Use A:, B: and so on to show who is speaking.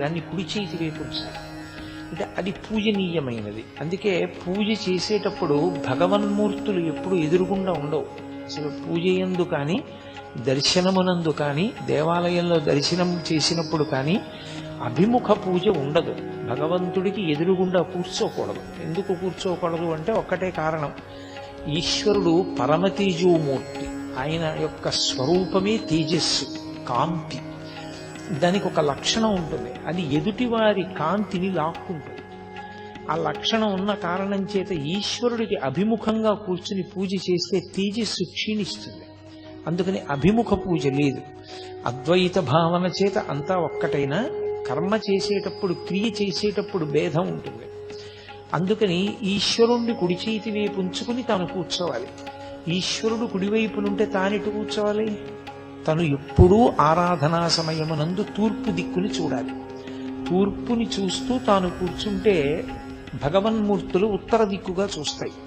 A: దాన్ని కుడి చేతి వైపు ఉంచాలి అంటే అది పూజనీయమైనది. అందుకే పూజ చేసేటప్పుడు భగవన్మూర్తులు ఎప్పుడు ఎదురుగుండా ఉండవు. అసలు పూజ ఎందు కానీ దర్శనమునందు కానీ దేవాలయంలో దర్శనం చేసినప్పుడు కానీ అభిముఖ పూజ ఉండదు. భగవంతుడికి ఎదురుగుండా కూర్చోకూడదు. ఎందుకు కూర్చోకూడదు అంటే ఒక్కటే కారణం. ఈశ్వరుడు పరమతేజోమూర్తి. ఆయన యొక్క స్వరూపమే తేజస్సు కాంతి. దానికి ఒక లక్షణం ఉంటుంది. అది ఎదుటివారి కాంతిని లాక్కుంటుంది. ఆ లక్షణం ఉన్న కారణం చేత ఈశ్వరుడికి అభిముఖంగా కూర్చుని పూజ చేస్తే తేజస్సు క్షీణిస్తుంది. అందుకని అభిముఖ పూజ లేదు. అద్వైత భావన చేత అంతా ఒక్కటైనా కర్మ చేసేటప్పుడు క్రియ చేసేటప్పుడు భేదం ఉంటుంది. అందుకని ఈశ్వరుణ్ణి కుడి చేతి వైపు ఉంచుకుని తాను కూర్చోవాలి. ఈశ్వరుడు కుడివైపునుంటే తానెటు కూర్చోవాలి? తను ఎప్పుడూ ఆరాధనా సమయమునందు తూర్పు దిక్కుని చూడాలి. తూర్పుని చూస్తూ తాను కూర్చుంటే భగవన్మూర్తులు ఉత్తర దిక్కుగా చూస్తాయి.